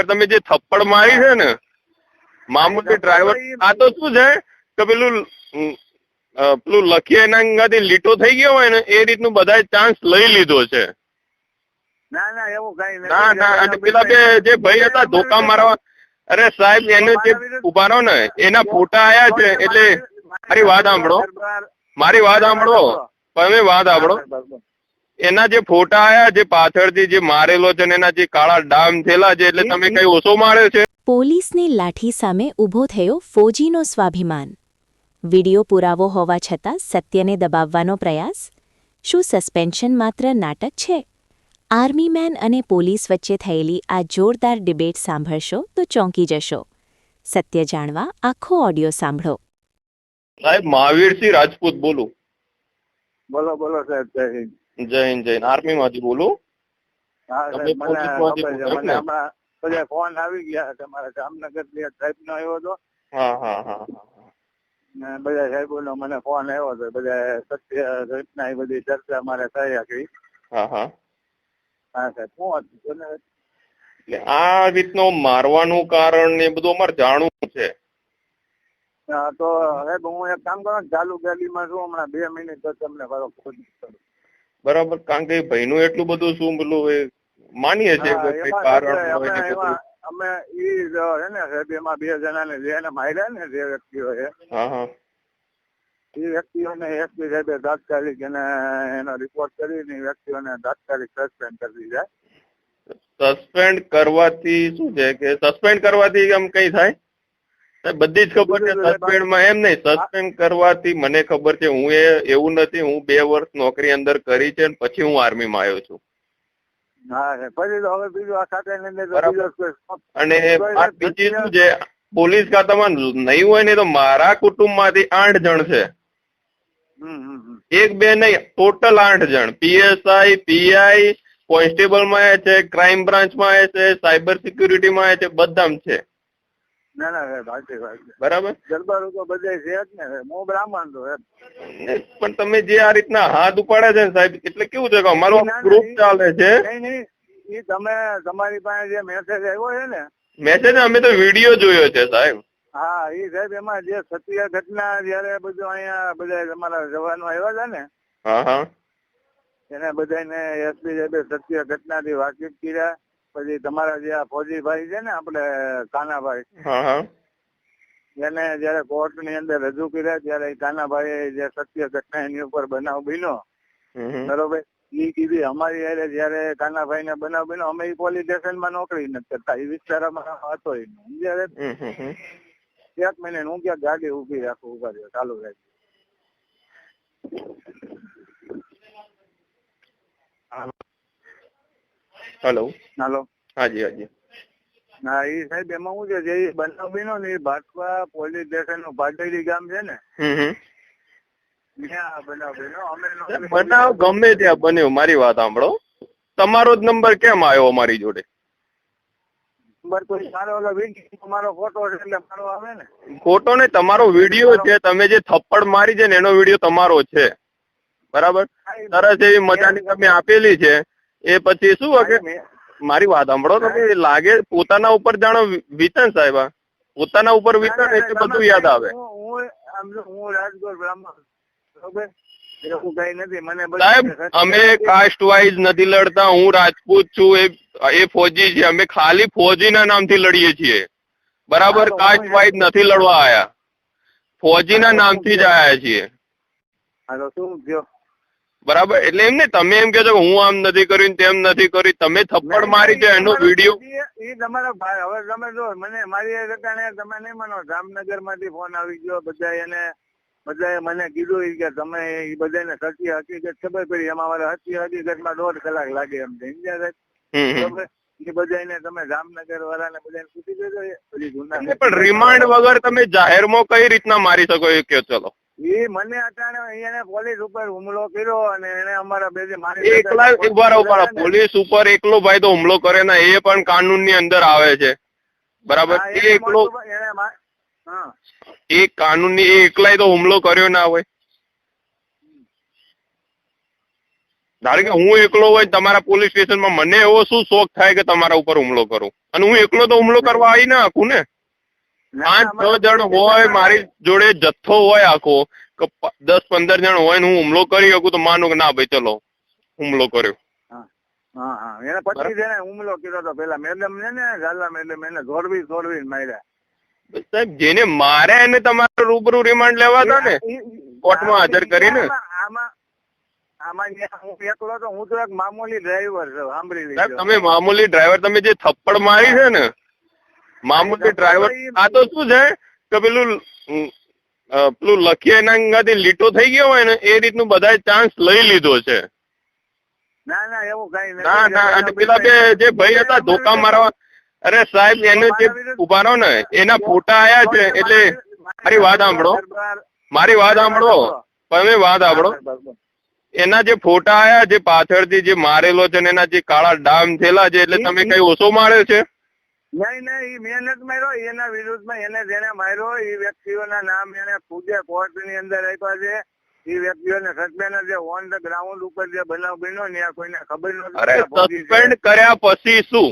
Driver તમે જે થપ્પડ મારી છે ને મામૂલી ડ્રાઈવર આ તો શું છે કે પેલું પેલું લખી એના અંગાથી લીટો થઈ ગયો હોય ને એ રીતનું બધાએ ચાન્સ લઈ લીધો છે. ના ના એવું કઈ ના ના અને પેલા બે જે ભાઈ હતા ધોકા મારવા અરે સાહેબ એને જે ઊભા રહો ને એના ફોટા આયા છે એટલે મારી વાત સાંભળો. મારી વાત સાંભળો. તમે વાત સાંભળો. એના જે ફોટા આયા જે પાછળથી જે મારેલો છે ને એના જે કાળા ડામ થયેલા છે એટલે તમે કઈ ઓછો માર્યો છે? પોલીસની લાઠી સામે ઊભો થયો ફોજીનો સ્વાભિમાન. વીડિયો પુરાવો હોવા છતાં સત્યને દબાવવાનો પ્રયાસ? શું સસ્પેન્શન માત્ર નાટક છે? આર્મીમેન અને પોલીસ વચ્ચે થયેલી આ જોરદાર ડિબેટ સાંભળશો તો ચોંકી જશો. સત્ય જાણવા આખો ઓડિયો સાંભળો. સાહેબ મહાવીરસિંહ રાજપૂત બોલું. બોલો બોલો સાહેબ જય જૈન આર્મી આર્મીમાંથી બોલું. મને ફોન આવી ગયા તમારા જામનગરથી સાહેબ નો આવ્યો હતો. હા હા હા હા ને બધા સાહેબો નો મને ફોન આવ્યો હતો. બધા સત્ય ઘટના એ બધી ચર્ચા મારે થયા હતી હા હા. હા સાહેબ શું હતું આ રીતનો મારવાનું કારણ ને એ બધું અમારે જાણવું છે. તો હવે હું એક કામ કરું ચાલુ ગેલીમાં છું હમણાં. બે મિનિટ તો તમને મારો ફોન કરું બરાબર? કારણ કે ભાઈનું એટલું બધું શું પેલું એ માનીએ છીએ એમાં કારણ હોય અમે ને બધું અમે ઈ છે ને સાહેબ એમાં બે જણાને જેને માર્યા ને જે વ્યક્તિઓ હા હા. એ વ્યક્તિઓને એસપી સાહેબે તાત્કાલિક એને એનો રિપોર્ટ કરીને એ વ્યક્તિઓને તાત્કાલિક સસ્પેન્ડ કરી દીધા. સસ્પેન્ડ કરવાથી શું છે કે સસ્પેન્ડ કરવાથી આમ કઈ થાય? બધી જ ખબર છે સસ્પેન્ડમાં એમ નહીં સસ્પેન્ડ કરવાથી મને ખબર છે હું એ એવું નથી હું બે વર્ષ નોકરી અંદર કરી છે પછી હું આર્મીમાં આવ્યો છું. અને બીજી શું છે પોલીસ ખાતામાં નહીં હોય ને તો મારા કુટુંબમાંથી આઠ જણ છે. એક બે નહીં ટોટલ આઠ જણ. પીએસઆઈ પીઆઈ કોન્સ્ટેબલમાં એ છે ક્રાઇમ બ્રાન્ચમાં એ છે સાયબર સિક્યુરિટીમાં એ છે બધામાં છે. ના ના છે બરાબર? દરબારો તો બધે છે જ ને હું બ્રાહ્મણ તો પણ તમે જે આ રીતના હાથ ઉપાડે છે ને સાહેબ એટલે કેવું છે કે અમારો ગ્રુપ ચાલે છે? નહીં નહીં ઈ તમે તમારી પાસે જે મેસેજ આવ્યો છે ને મેસેજ અમે તો વીડિયો જોયો છે સાહેબ. હા એ સાહેબ એમાં જે સત્ય ઘટના જયારે બધું અહીંયા બધા તમારા જવાનો આવ્યા હતા ને હા હા. એને બધાને એસપી સાહેબે સત્ય ઘટનાથી વાકેફ કર્યા. પછી તમારા જે આ ફૌજીભાઈ છે ને આપણે કાનાભાઈ એને જયારે કોર્ટની અંદર રજૂ કર્યા ત્યારે કાનાભાઈ જે સત્ય ઘટના એની ઉપર બનાવ બન્યો હમ. બરોબર ઈ કીધી અમારી હારે જયારે કાનાભાઈ ને બનાવ બન્યો અમે ઈ પોલીસ સ્ટેશનમાં નોકરી નથી કરતા એ વિસ્તારમાં હતો સાહેબ? હમ હમ હમ. એક મહિને હું ક્યાં ગાડી ઊભી રાખું ઊભા રહ્યો ચાલુ રાખજો હેલો. હાલો. હાજી હાજી. હા એ સાહેબ એમાં શું છે જે બનાવ બન્યો ને એ ભાટવા પોલીસ સ્ટેશનનું ભાટેલી ગામ છે ને બનાવ ગમે ત્યાં બન્યો મારી વાત સાંભળો. તમારો જ નંબર કેમ આવ્યો અમારી જોડે? મારો ઓલો વીડિયો મારો ફોટો છે એટલે મારો આવે ને. ખોટો ને તમારો વીડિયો છે. તમે જે થપ્પડ મારી છે ને એનો વીડિયો તમારો છે. બરાબર? સરસ એવી મજાની તમે આપેલી છે. એ પછી શું કે મારી વાત સાંભળો તમે લાગે પોતાના ઉપર જાણો વિતન સાહેબ પોતાના ઉપર વિતન એટલે બધું યાદ આવે. હું- બ્રાહ્મણ બરોબર? સાહેબ અમે કાસ્ટ વાઇઝ નથી લડતા હું રાજપૂત છું એ એ ફોજી છે અમે ખાલી ફોજીના નામથી લડીએ છીએ. બરાબર કાસ્ટ વાઇઝ નથી લડવા આયા. ફોજીના નામથી જ આયા છીએ. હા તો શું થયો? બરાબર? એટલે એમ ને તમે એમ કહો છો કે હું આમ નથી કર્યું તેમ નથી કર્યું તમે થપ્પડ મારી છે એનો વીડિયો એ તમારા ભાઈ હવે તમે જો મને મારી એ તમે નહીં માનો જામનગરમાંથી ફોન આવી ગયો બધા એને બધાએ મને કીધું કે તમે એ બધાને સાચી હકીકત ખબર પડી એમાં મારે હકીકત હકીકતમાં દોઢ કલાક લાગે એમ સમજ્યા? એ બધાને તમે જામનગર વાળાને બધાને દેજો બધી પણ રિમાન્ડ વગર તમે જાહેરમાં કઈ રીતના મારી શકો એ કયો ચલો. એ મને અટાણે એને પોલીસ ઉપર હુમલો કર્યો અને એને અમારા બે એકલા ઊભા રહો પણ પોલીસ ઉપર એકલો ભાઈ તો હુમલો કરે ને એ પણ કાનૂનની અંદર આવે છે. બરાબર? એ એકલો મા- એ કાનૂની એ એકલાય તો હુમલો કર્યો ના હોય. ધારો કે હું એકલો હોય તમારા પોલીસ સ્ટેશનમાં મને એવો શું શોખ થાય કે તમારા ઉપર હુમલો કરું? અને હું એકલો તો હુમલો કરવા આવી ના આખું ને? પાંચ છ જણ હોય મારી જોડે જથ્થો હોય આખો કે દસ પંદર જણ હોય ને હું હુમલો કરી શકું તો માનું કે ના ભાઈ ચલો હુમલો કર્યો. હા હા એને પછી છે ને હુમલો કર્યો તો પેલા મેડમ ને ને ગાલા મેડમ એને જોડવી જોડવી માર્યા. સાહેબ જેને મારે એને તમારે રૂબરૂ રિમાન્ડ લેવા હતા ને કોર્ટમાં હાજર કરીને? આમાં આમાં આમાં હું એકલો તો હું તો એક મામૂલી ડ્રાઈવર છું સાંભળી તમે મામૂલી ડ્રાઈવર તમે જે થપ્પડ મારી છે ને મામૂલી ડ્રાઈવર આ તો શું છે કે પેલું પેલું લખીએ એના અંગાથી લીટો થઈ ગયો હોય ને એ રીતનું બધા ચાન્સ લઈ લીધો છે. ના ના એવું કઈ ના ના અને પેલા બે જે ભાઈ હતા ધોકા મારવા અરે સાહેબ એને જે ઊભા રહો ને એના ફોટા આયા છે એટલે મારી વાત સાંભળો. મારી વાત સાંભળો. તમે વાત સાંભળો. એના જે ફોટા આયા જે પાછળથી જે મારેલો છે ને એના જે કાળા ડામ થયેલા છે એટલે તમે કઈ ઓછો માર્યો છે? નહીં નહીં ઈ મહેનત માર્યો એના વિરુદ્ધમાં એને જેને માર્યો એ વ્યક્તિઓના નામ એને ખુદે કોર્ટની અંદર આપ્યા છે. એ વ્યક્તિઓને સસ્પેન્ડ છે ઓન ધ ગ્રાઉન્ડ ઉપર જે બનાવ બન્યો ને આ કોઈને ખબર નથી અરે. સસ્પેન્ડ કર્યા પછી શું?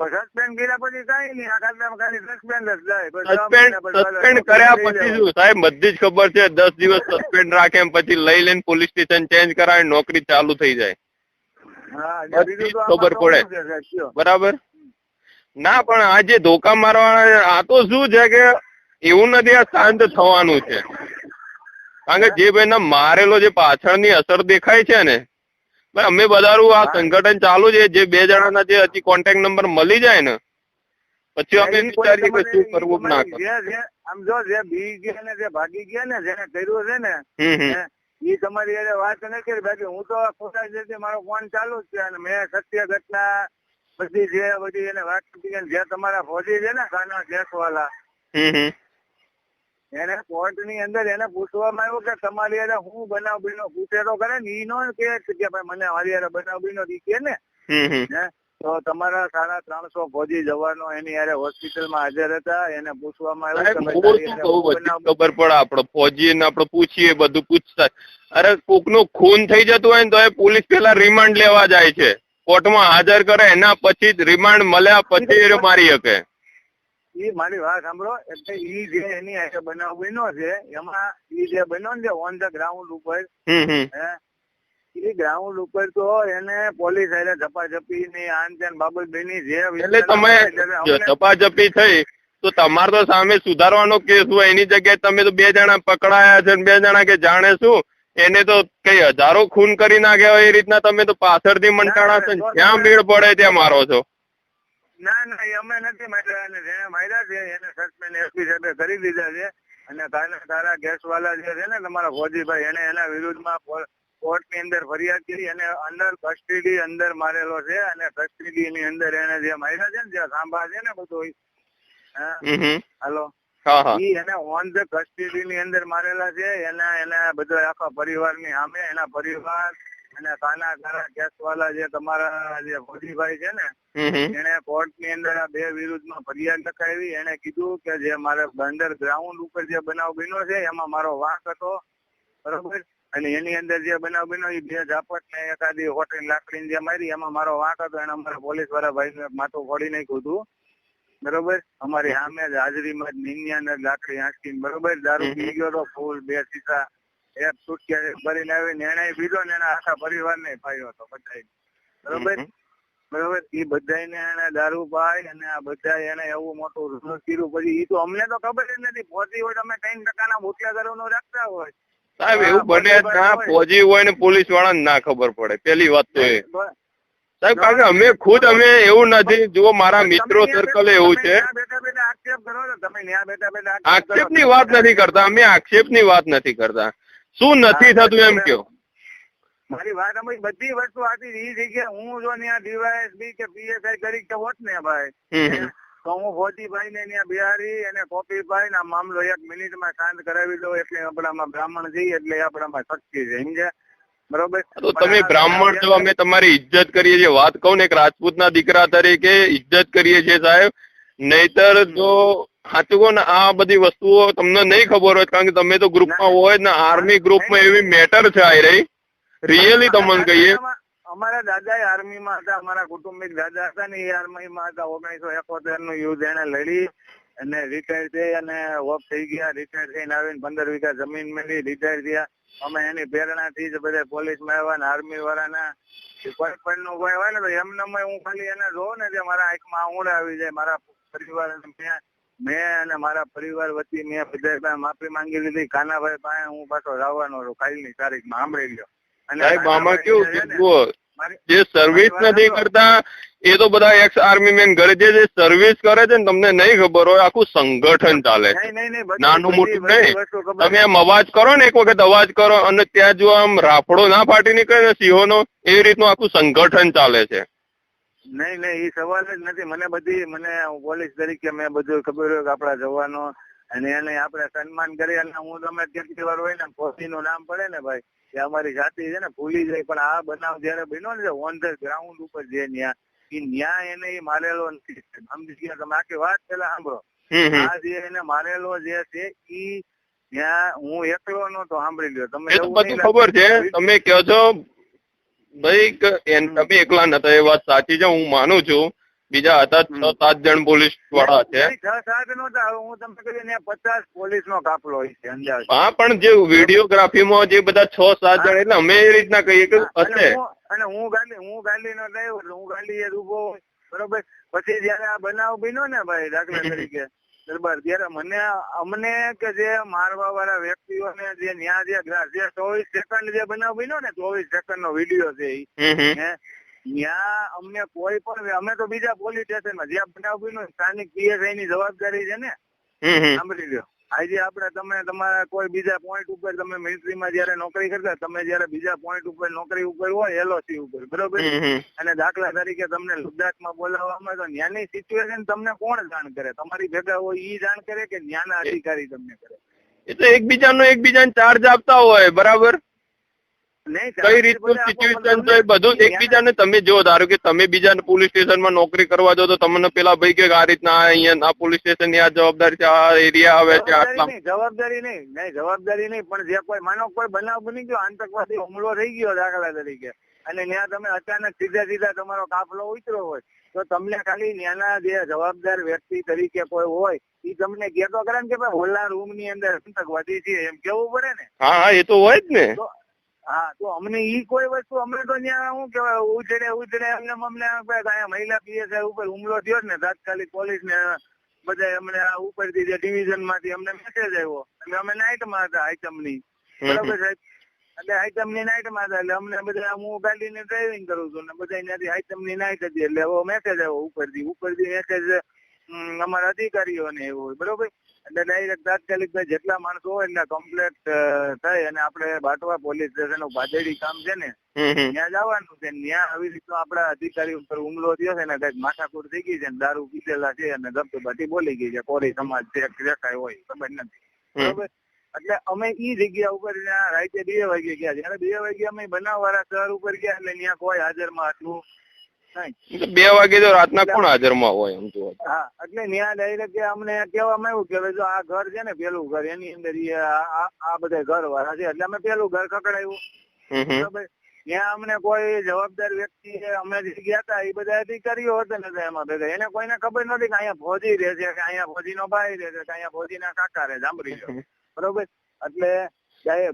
સસ્પેન્ડ કર્યા પછી કઈ નહીં આ ખાતામાં ખાલી સસ્પેન્ડ જ જાય. સસ્પેન્ડ કર્યા પછી શું? સાહેબ બધી જ ખબર છે દસ દિવસ સસ્પેન્ડ રાખે એમ પછી લઈ લઈને પોલીસ સ્ટેશન ચેન્જ કરાવે નોકરી ચાલુ થઈ જાય. હા જ ખબર પડે. બરાબર? ના પણ આ જે ધોકા મારવાના આ તો શું છે કે એવું નથી આ શાંત થવાનું છે. કારણ કે જે ભાઈને મારેલો જે પાછળની અસર દેખાય છે ને ભાઈ અમે બધારું આ સંગઠન ચાલુ છે જે બે જણાના જે હજી કોન્ટેક્ટ નંબર મળી જાય ને પછી અમે વિચારીએ કે શું કરવું ના આમ જો જે બી ગયા ને જે ભાગી ગયા ને જેને કર્યું છે ને એ તમારી વાત નથી બાકી હું તો ખોટા રીતે મારો ફોન ચાલુ જ છે અને મેં સત્ય ઘટના બધી જે બધી એને વાત કરી જે તમારા ફોજી છે ને હમ હમ. એને કોર્ટની અંદર એને પૂછવામાં આવ્યું કે તમારી અરે હું બનાવ બીનો પૂછે તો કરે ને ઈ નો કે કે ભાઈ મને મારી અરે બનાવ બીનો ઈ કે ને. તો તમારા સાડા ત્રણસો ફોજી જવાનો એની હારે હોસ્પિટલમાં હાજર હતા એને પૂછવામાં આવ્યું ખબર પડે આપડે ફોજી ને આપડે પૂછીએ બધું પૂછતા અરે કોકનું ખૂન થઈ જતું હોય ને તો એ પોલીસ પેલા રિમાન્ડ લેવા જાય છે. કોર્ટમાં હાજર કરે એના પછી જ રિમાન્ડ મળ્યા પછી એ મારી શકે. એ મારી વાત સાંભળો એટલે ઈ જે એની હારે બનાવ બન્યો છે એમાં ઈ જે બન્યો ને ઓન ધ ગ્રાઉન્ડ ઉપર ઈ ગ્રાઉન્ડ ઉપર તો એને પોલીસ હારે ઝપાઝપી ની આન તેન બાબત બની જે એટલે તમે ઝપાઝપી થઈ તો તમારે તો સામે સુધારવાનો કેસ હોય એની જગ્યાએ તમે તો બે જણા પકડાયા છે બે જણા કે જાણે શું એને તો કઈ હજારો ખૂન કરી નાખ્યા હોય એ રીતના તમે તો પાછળથી મંટાણા છો જ્યાં ભીડ પડે ત્યાં મારો છો? ના ના અમે નથી માર્યા. જેને માર્યા છે એને સસ્પેન્ડ એસપી સાહેબે કરી દીધા છે. અને તારા તારા ગેસ વાલા જે છે ને તમારા ફોજીભાઈ એને એના વિરુદ્ધમાં કોર્ટની અંદર ફરિયાદ કરી અને અંદર કસ્ટડી અંદર મારેલો છે અને કસ્ટડી ની અંદર એને જે માર્યા છે ને જે સાંભા છે ને બધું હાલો. ઈ એને ઓન ધ કસ્ટડી ની અંદર મારેલા છે એના એના બધા આખા પરિવારની સામે એના પરિવાર અને કાના તારા કેસ વાળા જે તમારા જે ફોજીભાઈ છે ને એને કોર્ટની અંદર આ બે વિરુદ્ધમાં ફરિયાદ લખાવી એને કીધું કે જે મારે અંડર ગ્રાઉન્ડ ઉપર જે બનાવ બન્યો છે એમાં મારો વાંક હતો બરોબર? અને એની અંદર જે બનાવ બન્યો એ બે ઝાપટ ને એકાદી હોટેલ લાકડી જે મારી એમાં મારો વાંક હતો એને અમારા પોલીસવાળા ભાઈ માથું ફોડી નાખ્યું હતું. બરોબર? અમારી સામે જ હાજરીમાં જ નિન્યા ને લાકડી આંચકીને બરોબર? દારૂ પી ગયો તો ફૂલ બે સીસા એક સુટકે ભરીને આવીને એને પીધો ને એના આખા પરિવારને પાયો હતો બધા બરોબર? બરોબર? એ બધાને એને દારૂ પાય અને આ બધા એને એવું મોટું રૂલ કર્યું પછી એ તો અમને તો ખબર જ નથી. પહોંચી હોય તમે ત્રણ ટકાના ભૂખ્યા નો રાખતા હોય. સાહેબ એવું બને ના પહોંચી હોય. ને પોલીસ વાળાને ના ખબર પડે. પેલી વાત તો એ. સાહેબ કારણ કે અમે ખુદ અમે એવું નથી. જુઓ મારા મિત્રો સર્કલ એવું છે. આક્ષેપ. ની વાત નથી કરતા. અમે આક્ષેપની વાત નથી કરતા. શું નથી થતું એમ કયો? મારી વાત અમે બધી વસ્તુ આથી છે કે હું જો ત્યાં ડીવાયએસબી કે પીએસઆઈ કરી કે હોત ને ભાઈ. તો હું ફોજીભાઈ ને ત્યાં બિહારી અને કોપીભાઈ ના મામલો એક મિનિટમાં શાંત કરાવી દઉં. એટલે આપણામાં બ્રાહ્મણ જઈએ એટલે આપણામાં શક્તિ છે. સમજ્યા? બરોબર? તો તમે બ્રાહ્મણ છો અમે તમારી ઇજ્જત કરીએ છીએ. વાત કહું ને એક રાજપૂતના દીકરા તરીકે ઇજ્જત કરીએ છીએ સાહેબ. નહીતર જો સાચું કહો ને આ બધી વસ્તુઓ તમને નહીં ખબર હોય કારણ કે તમે તો ગ્રુપમાં હોય ને આર્મી ગ્રુપમાં એવી મેટર છે આ રહી રિયલી તમને કહીએ? અમારા- દાદા આર્મી માં હતા અમારા કુટુંબિક દાદા હતા ને એ આર્મી માં હતા. ઓગણીસો એકોતેરનું યુદ્ધ એને લડી અને રિટાયર થઈ અને ઓફ થઈ ગયા. રિટાયર થઈને આવીને પંદર વીઘા જમીન મેળવી રિટાયર થયા. અમે એની પ્રેરણાથી જ બધા પોલીસમાં આવ્યા ને આર્મી વાળાના કોઈ પણ નું કોઈ હોય ને તો એમને હું ખાલી એને જોઉં ને જે મારા આંખમાં આંગળા આવી જાય મારા પરિવાર મેં અને મારા પરિવાર વતી મેં બધા માફી માંગી લીધી. કાનાભાઈ પાસે હું પાછો લાવવાનો છું કાલની તારીખમાં સાંભળી લ્યો. અને સાહેબ આમાં કેવું જે સર્વિસ નથી કરતા એ તો બધા એક્સ આર્મી મેન ઘરે જે જે સર્વિસ કરે છે ને તમને નહીં ખબર હોય આખું સંગઠન ચાલે નાનું મોટું નહીં. તમે આમ અવાજ કરો ને એક વખત અવાજ કરો અને ત્યાં જો આમ રાફડો ના ફાટી નીકળે ને સિંહોનો એવી રીતનું આખું સંગઠન ચાલે છે. નહીં નહીં એ સવાલ જ નથી. મને બધી મને પોલીસ તરીકે મેં બધું ખબર હોય કે આપણા જવાનો અને એને આપણે સન્માન કરી અને હું તમે કેટલી વાર હોય ને ફોજી નું નામ પડે ને ભાઈ કે અમારી જાતિ છે ને ભૂલી જાય. પણ આ બનાવ જયારે બન્યો ને ઓન ધ ગ્રાઉન્ડ ઉપર જે ન્યા એ ન્યા એને મારેલો નથી. સમજી ગયા. તમે આખી વાત પેલા સાંભળો. આ જે એને મારેલો જે છે ઈ ત્યાં હું એકલો નતો સાંભળી લ્યો. તમે એ બધું ખબર છે. તમે કહો છો ભાઈ તમે એકલા નતા. એ વાત સાચી છે હું માનું છું. બીજા હતા છ સાત જણ પોલીસવાળા છે. છ સાત નહોતા હું તમને કહ્યું પચાસ પોલીસ નો કાફલો છે હા પણ જે વિડીયોગ્રાફીમાં જે બધા છ સાત જણ એટલે અમે એ રીતના કહીએ કે હશે. અને હું ગાલી હું ગાલી નો ડ્રાઈવર હું ગાલી એ ઊભો બરોબર? પછી જયારે આ બનાવ બન્યો ને ભાઈ દાખલા તરીકે દરબાર ત્યારે મને અમને કે જે મારવા વાળા વ્યક્તિઓને જે ન્યાય જે ચોવીસ સેકન્ડ જે બનાવ બન્યો ને ચોવીસ સેકન્ડ નો વીડિયો છે ત્યાં અમને કોઈ પણ અમે તો બીજા પોલીસ સ્ટેશનમાં જ્યાં બનાવ બન્યો સ્થાનિક પીએસઆઈ ની જવાબદારી છે ને. સાંભળી લો આજે આપણે તમે તમારા કોઈ બીજા પોઈન્ટ ઉપર તમે મિલિટરીમાં જયારે નોકરી કરતા તમે જયારે બીજા પોઈન્ટ ઉપર નોકરી ઉપર હોય એલઓસી ઉપર બરોબર. અને દાખલા તરીકે તમને લદ્દાખમાં બોલાવવામાં તો ત્યાંની સિચ્યુએશન તમને કોણ જાણ કરે? તમારી ભેગા હોય ઈ જાણ કરે કે ત્યાંના અધિકારી તમને કરે? એટલે એકબીજાનો એકબીજાને ચાર્જ આપતા હોય બરાબર? કઈ રીતનું સિચ્યુએશન છે? બધું એકબીજાને તમે જો ધારો કે તમે બીજા પોલીસ સ્ટેશનમાં નોકરી કરવા જાઓ તો તમને પેલા ભાઈ કે આ રીતના અહીંયા આ પોલીસ સ્ટેશનની આ જવાબદારી છે આ એરિયા આવે છે આટલા. જવાબદારી નહીં, નહીં જવાબદારી નહીં પણ જે કોઈ માનો કોઈ બનાવ બની ગયો આતંકવાદી હુમલો થઈ ગયો દાખલા તરીકે અને ત્યાં તમે અચાનક સીધા સીધા તમારો કાફલો ઉતરો હોય તો તમને ખાલી ત્યાંના જે જવાબદાર વ્યક્તિ તરીકે કોઈ હોય એ તમને કહેતો કરે ને કે ભાઈ હોલા રૂમની અંદર આતંકવાદી છે એમ કેવું પડે ને? હા હા એ તો હોય જ ને. હા તો અમને ઈ કોઈ વસ્તુ અમને તો ત્યાં શું કેવાય ઉજડે ઉજડે અમને અમને અહીંયા મહિલા પીએસઆઈ ઉપર હુમલો થયો ને તાત્કાલિક પોલીસ ને બધા અમને આ ઉપરથી જે ડિવિઝનમાંથી અમને મેસેજ આવ્યો એટલે અમે નાઇટમાં હતા આઈટમની. બરાબર સાહેબ એટલે આઈટમની નાઇટમાં હતા એટલે અમને બધા હું ગાડી ને ડ્રાઇવિંગ કરું છું ને બધા ત્યાંથી આઈટમની નાઇટ હતી એટલે એવો મેસેજ આવ્યો ઉપરથી. ઉપરથી મેસેજ અમારા અધિકારીઓને એવો બરોબર? એટલે ડાયરેક્ટ તાત્કાલિક જેટલા માણસો હોય એટલે કમ્પ્લેટ થાય અને આપણે બાટવા પોલીસ સ્ટેશનનું કામ છે ને. ત્યાં જવાનું છે. ત્યાં આવી રીતનો આપણા અધિકારી ઉપર હુમલો થયો છે ને કંઈક માથાકૂટ થઈ ગઈ છે ને દારૂ પીધેલા છે અને ધબધબાટી બોલી ગઈ છે. કોરી સમાજ છે જે હોય ખબર નથી. બરોબર? એટલે અમે ઈ જગ્યા ઉપર રાતે બે વાગે ગયા. જયારે બે વાગે અમે બનાવવાળા શહેર ઉપર ગયા એટલે ત્યાં કોઈ હાજરમાં હતું નહીં બે વાગે તો રાતના કોણ હાજરમાં હોય એમ તો હા એટલે ત્યાં ડાયરેક્ટ અમને કહેવામાં આવ્યું કે જો આ ઘર છે ને પેલું ઘર એની અંદર આ બધા ઘર વાળા છે એટલે અમે પેલું ઘર ખકડાયું. બરાબર? ત્યાં અમને કોઈ જવાબદાર વ્યક્તિ અમે જે ગયા હતા એ બધા અધિકારીઓ હતા ને એમાં ભેગા. એને કોઈને ખબર નથી કે અહીંયા ફોજી રહે છે કે અહીંયા ફોજી નો ભાઈ રહે છે કે અહીંયા ફોજી ના કાકા રહે સાંભળી લો. બરોબર? એટલે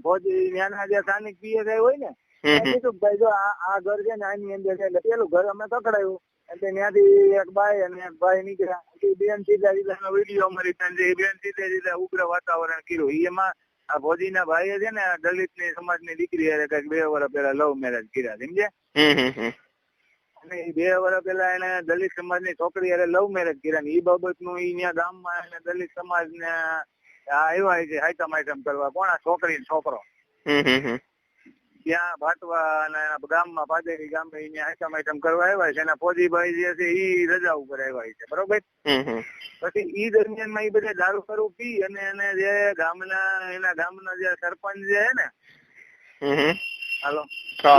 ફોજી ત્યાંના જે સ્થાનિક પીએસઆઈ હોય ને ભાઈ જો આ આ ઘર છે ને આની અંદર છે એટલે પેલું ઘર અમે પકડાયું એટલે ત્યાંથી એક ભાઈ અને એક ભાઈ નીકળ્યા. બેન સીધા સીધા વીડિયો અમારી ત્યાં બેન સીધે સીધા ઉગ્ર વાતાવરણ કર્યું. એમાં આ ભોજીના ભાઈએ છે ને આ દલિતની સમાજની દીકરી હારે કંઈક બે વર્ષ પેલા લવ મેરેજ કર્યા સમજે. અને બે વર્ષ પેલા એને દલિત સમાજની છોકરી હારે લવ મેરેજ કર્યા ને ઈ બાબતનું ઈ ત્યાં ગામમાં એને દલિત સમાજ ને આવ્યા છે આઈટમ આઈટમ કરવા. કોણ છોકરી ને છોકરો. ત્યાં ભાટવા અને એના ગામમાં પાદેરી ગામે આઈટમ આઈટમ કરવા આવ્યા છે. એના ફોજીભાઈ જે છે ઈ રજા ઉપર આવ્યા છે. બરોબર. પછી ઈ દરમિયાનમાં એ બધા દારૂ ફરું પી અને એને જે ગામના એના ગામના જે સરપંચ જે છે ને. હાલો.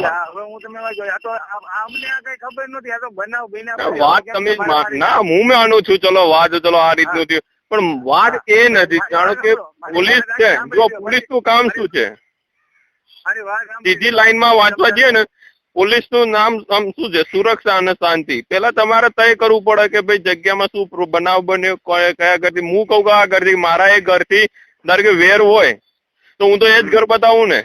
હા, હવે તમે આ તો આ- આ અમને કઈ ખબર નથી આ તો બનાવ બન્યા વાત તમે ના હું માનું છું ચલો વાત ચલો આ રીતનું થયું. પણ વાત એ નથી. જાણો કે પોલીસ છે. જો પોલીસનું કામ શું છે. સીધી લાઈનમાં વાંચવા જઈએ ને પોલીસનું નામ આમ શું છે સુરક્ષા અને શાંતિ. પેલા તમારે તય કરવું પડે કે ભાઈ જગ્યામાં શું બનાવ બન્યો કયા કયા ઘરથી. હું કહું કે આ ઘરથી મારા એ ઘરથી ધારો કે વેર હોય તો હું તો એ જ ઘર બતાવું ને.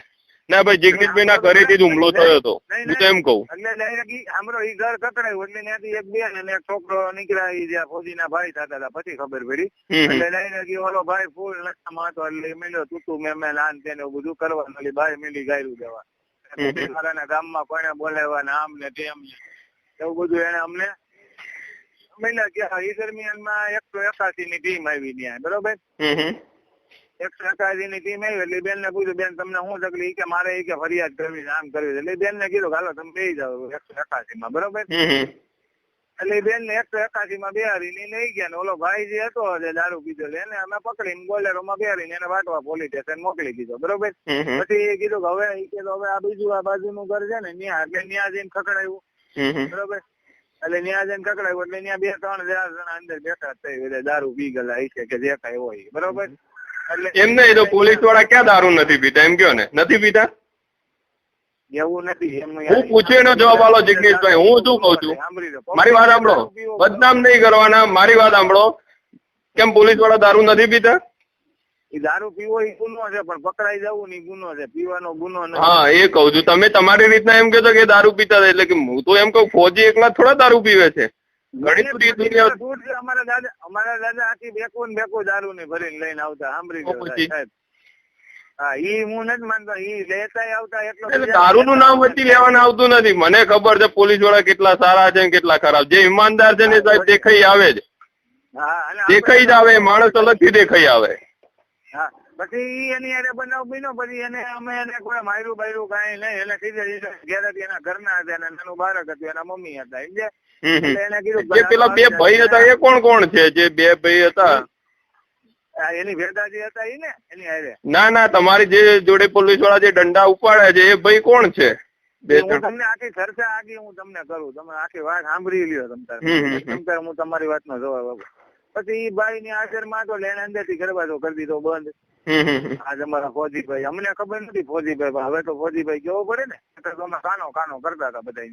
ના ભાઈ જગદીશભાઈ ના ઘરેથી જ હુમલો થયો હતો. હું તો એમ કહું. એટલે ઈ ઘર કકડાયું એટલે ત્યાંથી એક બેન અને એક છોકરો નીકળ્યા ઈ જ્યાં ફોજીના ભાઈ થતા હતા પછી ખબર પડી. એટલે ઈ ઓલો ભાઈ ફૂલ નશામાં હતો. એટલે મળ્યો તું તું મેં મેં લાન તેને બધું કરવાનું. એટલે ભાઈ મિલી ગાયરું દેવા. મારાના ગામમાં કોને બોલાવ્યા ને આમ ને તેમ ને એવું બધું એને અમને મળ્યા કે ઈ દરમિયાનમાં એકસો એકાસી ની ટીમ આવી ત્યાં. બરોબર? હમ સહકારીની ની ટીમ આવી એટલે બેન ને પૂછ્યું બેન તમને શું તકલીફ? કે મારે કે ફરિયાદ કરવી છે આમ કરવી છે. એટલે બેન ને કીધું હાલો તમે બે જાઓ એકસો એકાસી માં બરોબર. એટલે બેન ને એકસો એકાસી માં બેહારીને ઈ લઈ ગયા ને ઓલો ભાઈ જે હતો જે દારૂ પીધો એટલે એને અમે પકડીને બોલેરો માં બેહારીને એને વાટવા પોલીસ સ્ટેશન મોકલી દીધો બરોબર. પછી એ કીધું કે હવે ઈ કે હવે આ બીજું આ બાજુનું ઘર છે ને ન્યા એટલે ન્યા જઈને ખકડાયું. બરોબર? એટલે ન્યા જઈને ખકડાયું એટલે ન્યા બે ત્રણ ચાર જણા અંદર બેઠા થઈ બધા દારૂ પી ગયેલા હશે કે જે કઈ હોય બરોબર? એટલે એમ નહીં તો પોલીસવાળા ક્યાં દારૂ નથી પીતા? એમ કયો ને? નથી પીતા? એવું નથી હું પૂછ્યું એનો જવાબ આલો જિજ્ઞેશભાઈ હું શું કઉ છું? મારી વાત સાંભળો. બદનામ નહીં કરવાના મારી વાત સાંભળો. કેમ પોલીસવાળા દારૂ નથી પીતા? દારૂ પીવો એ ગુનો છે પણ પકડાઈ જવું ની ગુનો છે. પીવાનો ગુનો નથી. હા એ કહું છું. તમે તમારી રીતના એમ કહેતો કે દારૂ પીતા એટલે કે હું તો એમ કહું ફોજી એકલા થોડા દારૂ પીવે છે. દુનિયા દૂર અમારા દાદા અમારા દાદા આખી બેકુ ને બેકુ દારૂ ને ભરીને લઈને આવતા સાંભળી તો સાહેબ. હા ઈ હું નથી માનતો. ઈ લેતાય આવતા એટલો દારૂ નું નામ વચ્ચે લેવાનું આવતું નથી. મને ખબર છે પોલીસવાળા કેટલા સારા છે ને કેટલા ખરાબ જે ઈમાનદાર છે ને સાહેબ દેખાઈ આવે જ. દેખાઈ જ આવે માણસ અલગથી દેખાઈ આવે. હા પછી એની હારે બનાવ બીનો પછી એને અમે એને કોઈ માયરું બાયરું કાંઈ નહીં. એને કીધે ઘેર હતી એના ઘરના હતા એના નાનું બાળક હતું એના મમ્મી હતા. એટલે એને જે પેલા બે ભાઈ હતા એ કોણ કોણ છે? જે બે ભાઈ હતા. એની ભેગા જે હતા એ ને એની હારે. ના ના તમારી જે જોડે પોલીસવાળા જે દંડા ઉપાડ્યા છે એ ભાઈ કોણ છે? બે હું તમને આખી ચર્ચા આગી હું તમને કરું તમે આખી વાત સાંભળી લ્યો તમ તારે. હમ, હમ, હમ. તમ તારે હું તમારી વાતનો જવાબ આપું. પછી એ ભાઈ ની હાજરમાં તો લેણ અંદરથી ગરબા તો કરી દીધો બંધ. હમ હમ હમ. આ તમારા ફોજીભાઈ અમને ખબર નથી ફોજીભાઈ હવે તો ફોજીભાઈ કેવો પડે ને તો અમે કાનો કાનો કરતા હતા બધા.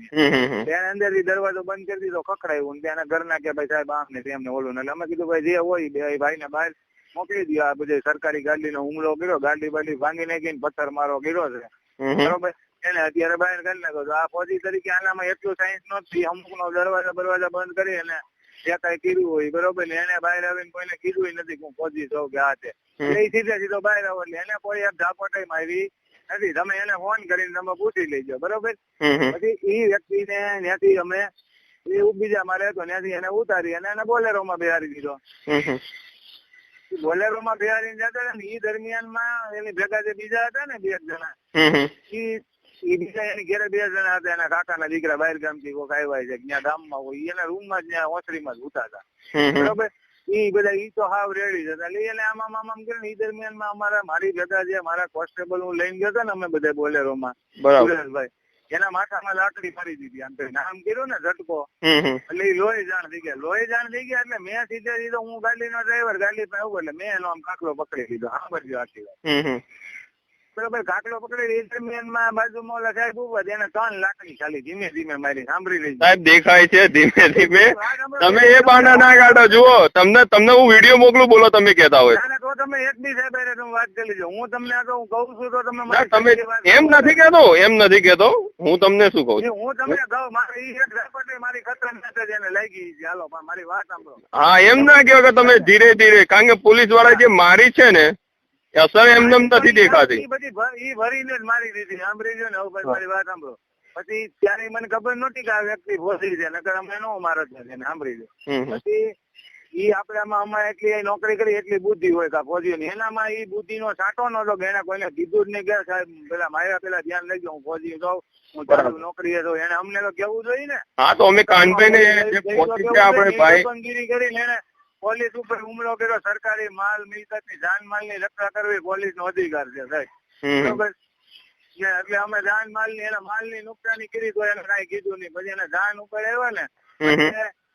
ત્યાં અંદરથી દરવાજો બંધ કરી દીધો ખખડાયું ને ત્યાંના ઘરના કે ભાઈ સાહેબ આમ ને તેમને ઓલું ને એટલે અમે કીધું ભાઈ જે હોય ભાઈ ને બહાર મોકલી દો આ બધે સરકારી ગાડી નો હુમલો કર્યો ગાડી બાડી ભાંગી નાખીને પથ્થર મારો કર્યો છે. બરોબર એને અત્યારે બહાર કરી નાખો આ ફોજી તરીકે આનામાં એટલું સાયન્સ નથી અમુક નો દરવાજા દરવાજા બંધ કરી અને જે કઈ કર્યું હોય બરોબર? ને એને બહાર આવીને કોઈને કીધું નથી હું ફોજી છું કે આ છે. એ સીધે સીધો બહાર આવો એટલે એને કોઈ એક ઝાપટાઈ મારી નથી. તમે એને ફોન કરીને તમે પૂછી લેજો બરોબર. પછી ઈ વ્યક્તિને ત્યાંથી અમે એ બીજા મારે હતો ત્યાંથી એને ઉતારી અને એને બોલેરો માં બેહારી દીધો. બોલેરો માં બેહારીને જતા ને ઈ દરમિયાનમાં એની ભેગા જે બીજા હતા ને બે જણા હમ હમ. ઈ ઈ બીજા એની ઘરે બે જણા હતા એના કાકાના દીકરા બહાર ગામથી આવ્યા છે ત્યાં ગામમાં હોય એના રૂમમાં જ ત્યાં ઓસરીમાં જ ઉતા હતા. બરોબર ઈ બધા ઈ તો હાવ રેડી જ હતા એટલે આમ આમ કરીને ઈ દરમિયાનમાં અમારા મારી ભેગા જે મારા કોન્સ્ટેબલ હું લઈને ગયો હતો ને અમે બધા બોલેરો માં બરાબર સુરેશભાઈ એના માથામાં લાકડી મારી દીધી આમ તો નામ કર્યું ને ઝટકો. એટલે લોહી જાણ થઈ ગયા લોહી જાણ થઈ ગયા એટલે મેં સીધે સીધો હું ગાડીનો ડ્રાઈવર ગાડી પાસે એટલે મેં એનો આમ કાકલો પકડી લીધો આખી વાત હમ હમ. બરાબર કાકલો પકડી એ દરમિયાનમાં બાજુમાં ઓલા સાહેબ ઊભા એને ત્રણ લાકડી ખાલી ધીમે ધીમે મારી સાંભળી લેજો. સાહેબ દેખાય છે ધીમે ધીમે. તમે એ બાના ના કાઢો જુઓ. તમને તમને હું વીડિયો મોકલું બોલો તમે કહેતા હોય. તો તમે એક બી સાહેબ તમે વાત કરી લેજો હું તમને આ તો હું કહું છું તો તમે તમે એમ નથી કહેતો એમ નથી કહેતો. હું તમને શું કહું છું? હું તમને કહું મારે ઈ એક ઝાપટે મારી ખતરનાક જ એને લાગી ગઈ હાલો પણ મારી વાત સાંભળો. હા એમ ના કહેવાય કે તમે ધીરે ધીરે કારણ કે પોલીસવાળા જે મારી છે ને અસર એમને એમ નથી દેખાતી. ઈ બધી ભરીને જ મારી દીધી. સાંભળી લ્યો ને હવે મારી વાત સાંભળો. પછી ત્યારે મને ખબર નહોતી કે આ વ્યક્તિ ફોસી છે નકર અમે નો મારો જ નથી સાંભળી હમ. પછી ઈ આપણે આમાં અમારે એટલી નોકરી કરી એટલી બુદ્ધિ હોય કા ફોજીઓની એનામાં ઈ બુદ્ધિનો સાટો નતો કે એને કોઈને કીધું જ નહીં કે સાહેબ પેલા મારા પેલા ધ્યાન લેજો હું ફોજી છું હું ચાલુ નોકરી હતો એને અમને તો કેવું જોઈએ ને? હા તો અમે કાનભાઈ ને જે પહોંચી છે આપણે ભાઈ. દબંગગીરી કરીને એને પોલીસ ઉપર હુમલો કર્યો સરકારી માલ મિલકતની જાન માલની રક્ષા કરવી પોલીસ નો અધિકાર છે સાહેબ. બરોબર? એટલે અમે જાન માલની એના માલની નુકસાની કરી તો એને કઈ કીધું નહીં. પછી એને જાન ઉપર આવ્યા ને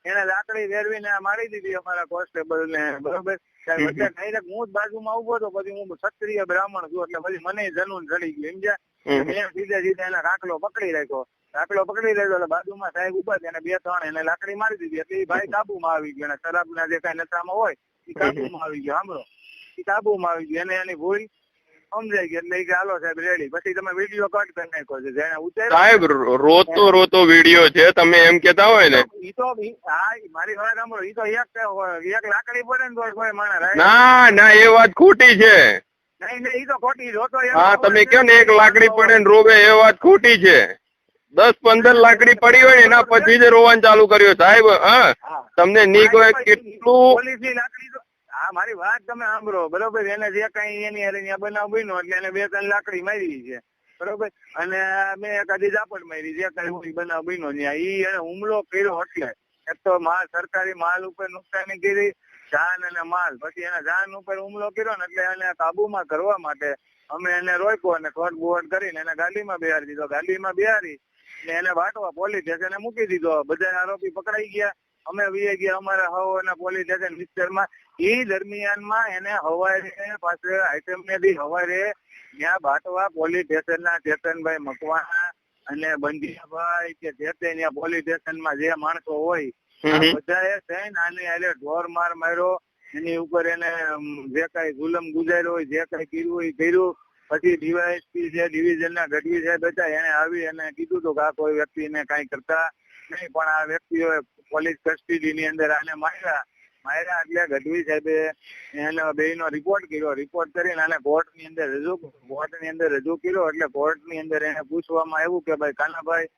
એને લાકડી વેરવી ને મારી દીધી અમારા કોન્સ્ટેબલ ને બરોબર ડાયરેક્ટ હું જ બાજુમાં ઊભો હતો પછી હું ક્ષત્રિય બ્રાહ્મણ છું એટલે પછી મને જનુન ચડી ગયું સમજ્યા? મેં સીધે સીધે એના રાખલો પકડી રાખ્યો. કાકલો પકડી લેજો એટલે બાજુમાં સાહેબ ઊભા થયા બે ત્રણ એને લાકડી મારી દીધી એટલે એ ભાઈ કાબુમાં આવી ગયો અને શરાબના જે કઈ નશામાં હોય એ કાબુમાં આવી ગયો સાંભળો. એ કાબુમાં આવી ગયો એને એની ભૂલ સમજાઈ ગઈ એટલે કે હાલો સાહેબ રેડી. પછી તમે વીડિયો કટ કરી નાખો છે જેને ઉતાર્યો સાહેબ રોતો રોતો વીડિયો છે તમે એમ કેતા હોય ને. ઈ તો હા મારી વાત સાંભળો ઈ તો એક એક લાકડી પડે ને તો કોઈ માણસ ના ના એ વાત ખોટી છે. નહીં નહીં ઈ તો ખોટી રોતો હા તમે કહો ને એક લાકડી પડે ને રોવે એ વાત ખોટી છે. દસ પંદર લાકડી પડી હોય એના પછી જ રોવાનું ચાલુ કર્યું સાહેબ હા. તમને નીક હોય કેટલું? હા મારી વાત તમે સાંભળો. બરોબર એને જે કઈ એની હારે ત્યાં બનાવ બન્યો એટલે એને બે ત્રણ લાકડી મારી છે. બરોબર? અને મેં એક આધી ઝાપટ મારી જે કઈ હોય બનાવ બન્યો ત્યાં. ઈ એને હુમલો કર્યો એટલે. એક તો માલ સરકારી માલ ઉપર નુકસાની કરી જાન અને માલ. પછી એના જાન ઉપર હુમલો કર્યો ને એટલે એને કાબુમાં કરવા માટે અમે એને રોક્યો અને ખોટ બોટ કરીને એને ગાડીમાં બેહારી દીધો. ગાડીમાં બેહારી ને એને વાટવા પોલીસ સ્ટેશને મૂકી દીધો. બધા આરોપી પકડાઈ ગયા. અમે વીએ ગયા અમારા અને પોલીસ સ્ટેશન વિસ્તારમાં. એ દરમિયાનમાં એને હવારે પાસે આઈટમ ને બી હવારે ત્યાં બાટવા પોલીસ સ્ટેશનના ચેતનભાઈ મકવાણા અને બંધિયાભાઈ કે જે તે ત્યાં પોલીસ સ્ટેશનમાં જે માણસો હોય. બધાએ થઈને આને હારે ઢોર માર માર્યો. એની ઉપર એને જે કઈ ગુલમ ગુજાર્યો હોય જે કઈ કર્યું હોય કર્યું. પછી ડીવાયએસપી છે ડિવિઝનના ગઢવી સાહેબ હતા, એને આવી અને કીધું હતું કે આ કોઈ વ્યક્તિને કઈ કરતા નહીં, પણ આ વ્યક્તિઓએ પોલીસ કસ્ટડીની અંદર આને માર્યા. માર્યા એટલે ગઢવી સાહેબે એને બે નો રિપોર્ટ કર્યો. રિપોર્ટ કરીને આને કોર્ટની અંદર રજૂ કોર્ટની અંદર રજૂ કર્યો એટલે કોર્ટની અંદર એને પૂછવામાં આવ્યું કે ભાઈ, કાનાભાઈ,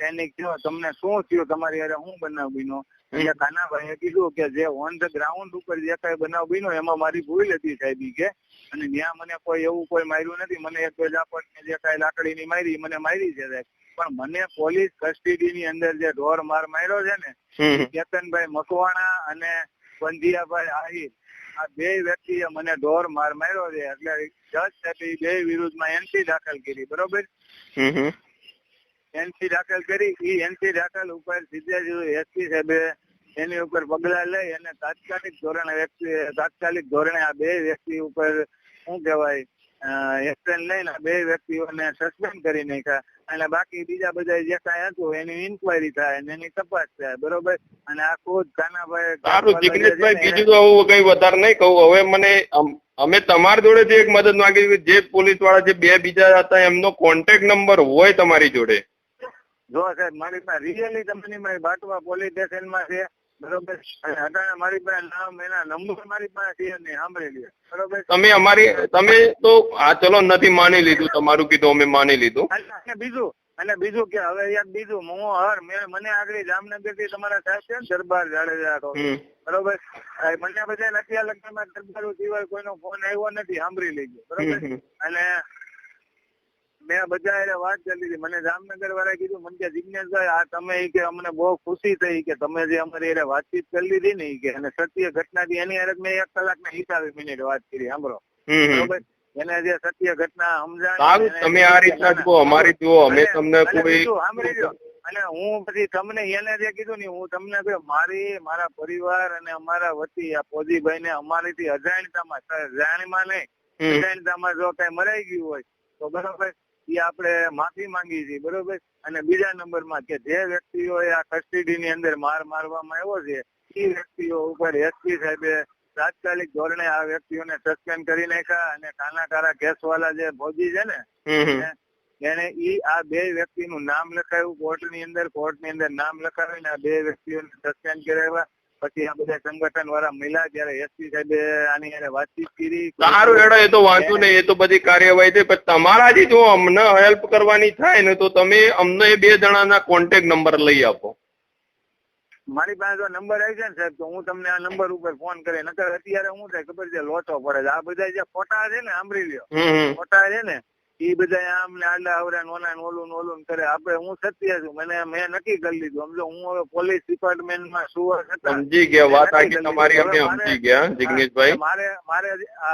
સૈનિક થયો તમને શું થયું? તમારી હારે શું બનાવ બન્યો? એટલે કાનાભાઈએ કીધું કે જે ઓન ધ ગ્રાઉન્ડ ઉપર જે કઈ બનાવ બન્યો, એમાં મારી ભૂલ હતી સાહેબ કે. અને ત્યાં મને કોઈ એવું કોઈ માર્યું નથી. મને એક બે ઝાપટ ને જે કઈ લાકડી ની મારી મને મારી છે સાહેબ પણ મને પોલીસ કસ્ટડી ની અંદર જે ઢોર માર માર્યો છે ને. કેતનભાઈ મકવાણા અને બંધિયાભાઈ આહિર આ બે વ્યક્તિએ મને ઢોર માર માર્યો છે. એટલે જજ સાહેબે બે વિરુદ્ધમાં એનસી દાખલ કરી બરોબર. એનસી દાખલ કરી. ઈ એનસી દાખલ ઉપર સીધે એસપી સાહેબે એની ઉપર પગલા લઈ અને તાત્કાલિક ધોરણે વ્યક્તિ તાત્કાલિક ધોરણે આ બે વ્યક્તિ ઉપર શું કહેવાય એક્શન લઈને બે વ્યક્તિઓને સસ્પેન્ડ કરી નાખ્યા. અને બાકી બીજા બધા જે કાંઈ હતું એની ઇન્કવાયરી થાય અને એની તપાસ થાય બરોબર? અને આ ખુદ કાનાભાઈ સારું જિગ્નેશભાઈ બીજું તો હું કઈ વધારે નહીં કહું. હવે મને અમ- તમારી જોડેથી એક મદદ માંગી. જે પોલીસવાળા જે બે બીજા હતા એમનો કોન્ટેક્ટ નંબર હોય તમારી જોડે. જો સાહેબ મારી પાસે રિયલી તમને મારી બાટવા પોલીસ સ્ટેશનમાં છે બરોબર? અને પાસે નામ એના નંબર મારી પાસે છે નહીં સાંભળી બરોબર? તમે અમારી તમે તો આ ચલો નથી માની લીધું તમારું કીધું અમે માની લીધું. અને બીજું અને બીજું કે હવે એક બીજું હું હર મેં મને આગળ જામનગરથી તમારા સાહેબ છે દરબાર જાડેજા. બરોબર? મને બધા લખ્યા લખ્યા દરબારો સિવાય કોઈનો ફોન આવ્યો નથી સાંભળી લેજો. બરોબર. અને મેં બધા હારે વાત કરી હતી મને જામનગર વાળા કીધું મને કે જિજ્ઞેશભાઈ આ તમે કે અમને બહુ ખુશી થઈ કે તમે જે અમારી હારે વાતચીત કરી લીધી ને કે. અને સત્ય ઘટનાથી એની હારે મેં એક કલાકના હિસાબે મિનિટ વાત કરી સાંભળો. બરોબર? એને જે સત્ય ઘટના સમજાય સારું તમે આ રીતના જુઓ અમારી જુઓ. અમે તમને કોઈ સાંભળી લો અને હું પછી તમને એને જે કીધું ને હું તમને કહ્યું મારી મારા પરિવાર અને અમારા વતી આ પોજીભાઈ ને અમારીથી અજાણતામાં જાણીમાં નહીં. અજાણતામાં જો કઈ મરાઈ ગયું હોય તો બરોબર. એ આપણે માફી માંગી છીએ બરોબર અને બીજા નંબરમાં કે જે વ્યક્તિઓએ આ કસ્ટડીની અંદર માર મારવામાં આવ્યો છે એ વ્યક્તિઓ ઉપર એસપી સાહેબે તાત્કાલિક ધોરણે આ વ્યક્તિઓને સસ્પેન્ડ કરી નાખ્યા અને કાનાકારા કેસ વાળા જે ફૌજી છે ને. એને ઈ આ બે વ્યક્તિનું નામ લખાયું કોર્ટની અંદર કોર્ટની અંદર નામ લખાવીને આ બે વ્યક્તિઓને સસ્પેન્ડ કરાવ્યા પછી આ બધા સંગઠન વાળા મિલા જયારે એસપી સાહેબે આની વાતચીત કરી સારું એડો એ તો વાંચું નહીં એ તો બધી કાર્યવાહી થઈ પણ તમારાથી જો અમને હેલ્પ કરવાની થાય ને તો તમે અમને એ બે જણાના કોન્ટેક્ટ નંબર લઈ આપો. મારી પાસે જો નંબર આવી છે ને સાહેબ તો હું તમને આ નંબર ઉપર ફોન કરે નકર અત્યારે હું થાય ખબર છે લોચો પડે છે. આ બધા જે ફોટા છે ને સાંભળી લ્યો. ફોટા છે ને ઈ બધા આમ ને આડા અવડા ઓલા ઓલું ઓલું કરે. આપડે હું સત્ય છું. મને મેં નક્કી કરી લીધું. સમજો હું હવે પોલીસ ડિપાર્ટમેન્ટમાં છતાં સમજી ગયા. વાત આખી તમારી અમે સમજી ગયા જિગ્નેશભાઈ. મારે મારે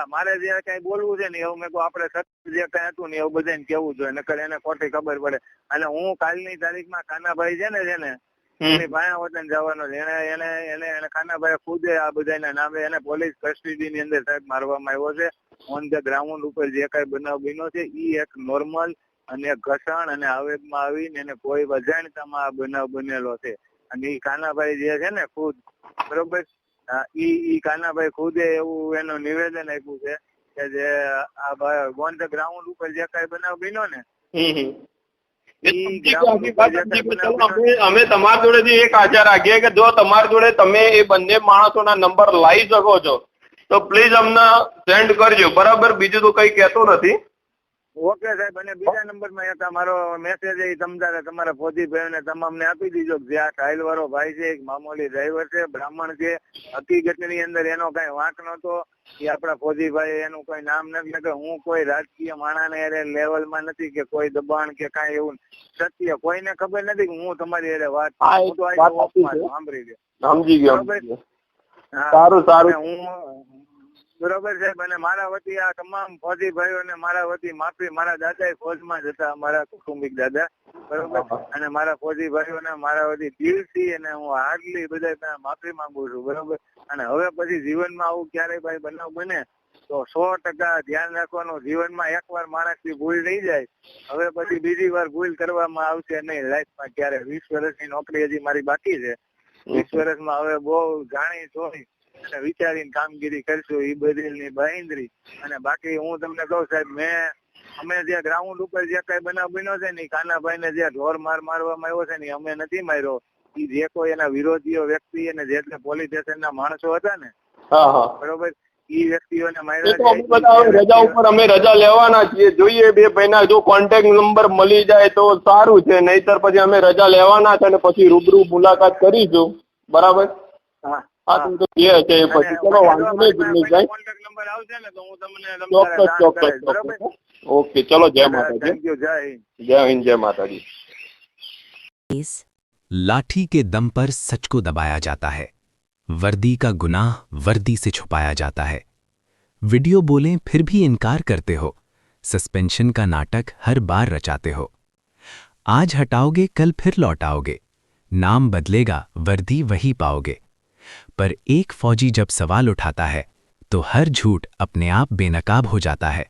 મારે જે કઈ બોલવું છે ને એવું મેં કહું આપડે સત્ય જે કઈ હતું ને એવું બધાને કેવું જોઈએ. નકર એને ખોટી ખબર પડે. અને હું કાલની તારીખમાં કાનાભાઈ છે ને છે ને. એની ભાયા વતન જવાનો છે. એને એને એને એને ખાનાભાઈ ખુદે આ બધાના નામે એને પોલીસ કસ્ટડી ની અંદર સાહેબ મારવામાં આવ્યો છે. ઓન ધ ગ્રાઉન્ડ ઉપર જે કઈ બનાવ બન્યો છે એ એક નોર્મલ અને ઘસણ અને આવેગમાં આવીને એને કોઈ અજાણતામાં આ બનાવ બનેલો છે. અને એ કાનાભાઈ જે છે ને ખુદ બરોબર? ઈ ઈ કાનાભાઈ ખુદે એવું એનું નિવેદન આપ્યું છે કે જે આ ઓન ધ ગ્રાઉન્ડ ઉપર જે કઈ બનાવ બન્યો ને અમે તમારા તમારી જોડેથી એક આશા રાખીએ કે જો તમારા જોડે તમે એ બંને માણસોના નંબર લાવી શકો છો. તો પ્લીઝ અમને સેન્ડ કરજો. બરાબર? બીજું તો કઈ કહેતો નથી. ઓકે સાહેબ અને બીજા નંબરમાં એક તમારો મેસેજ એ સમજાવે. તમારા ફોજીભાઈઓને તમામને આપી દીધો કે જે આ ટાઇલ વાળો ભાઈ છે એક મામૂલી ડ્રાઈવર છે બ્રાહ્મણ છે. હકીકતની અંદર એનો કઈ વાંક નતો કે આપણા ફોજીભાઈ એનું કોઈ નામ નથી એટલે કે હું કોઈ રાજકીય માણાને અરે લેવલમાં નથી કે કોઈ દબાણ કે કાંઈ એવું સત્ય કોઈને ખબર નથી કે હું તમારી અરે વાત હું તો સાંભળી દે સમજી ગયો સમજી ગયો. હા. સારું, સારું. હું બરોબર સાહેબ અને મારા વતી આ તમામ ફોજી ભાઈઓને મારા વતી માફી મારા દાદા ફોજમાં જ હતા મારા કુટુંબિક દાદા બરોબર? અને મારા ફોજી ભાઈઓને મારા વતી દિલથી અને હું હાર્ડલી બધા માફી માંગુ છું બરોબર? અને હવે પછી જીવનમાં આવું ક્યારેય ભાઈ બનાવ બને તો સો ટકા ધ્યાન રાખવાનું જીવનમાં એકવાર માણસથી ભૂલ નહીં જાય હવે પછી બીજી વાર ભૂલ કરવામાં આવશે નહીં લાઈફમાં ક્યારે? વીસ વર્ષની નોકરી હજી મારી બાકી છે. વીસ વર્ષમાં હવે બહુ જાણી જોઈ અને વિચારીને કામગીરી કરશું ઈ બદલની બાહેંધરી અને બાકી હું તમને કહું સાહેબ મેં અમે જે ગ્રાઉન્ડ ઉપર જે કઈ બનાવ બન્યો છે ને કાનાભાઈ ને જે ઢોર માર મારવામાં આવ્યો છે ને અમે નથી માર્યો. એ જે કોઈ એના વિરોધીઓ વ્યક્તિ અને જે પોલીસ સ્ટેશન ના માણસો હતા ને હા હા. બરોબર? ઈ વ્યક્તિઓને માર્યા. રજા ઉપર અમે રજા લેવાના છીએ. જોઈએ બે ભાઈના જો કોન્ટેક્ટ નંબર મળી જાય તો સારું છે. નહીતર પછી અમે રજા લેવાના છે અને પછી રૂબરૂ મુલાકાત કરીશું. બરાબર? હા. હા તો તો જે છે એ પછી ચલો વાંધો નહીં દિનેશભાઈ કોન્ટેક્ટ નંબર આવશે ને તો હું તમને ચોક્કસ ચોક્કસ બરોબર ચોક્કસ ઓકે ચલો જય માતાજી થેન્ક યુ જય હિન્દ જય હિન્દ જય માતાજી इस लाठी के दम पर सच को दबाया जाता है वर्दी का गुनाह वर्दी से छुपाया जाता है वीडियो बोलें फिर भी इनकार करते हो सस्पेंशन का नाटक हर बार रचाते हो आज हटाओगे कल फिर लौटाओगे नाम बदलेगा वर्दी वही पाओगे पर एक फौजी जब सवाल उठाता है तो हर झूठ अपने आप बेनकाब हो जाता है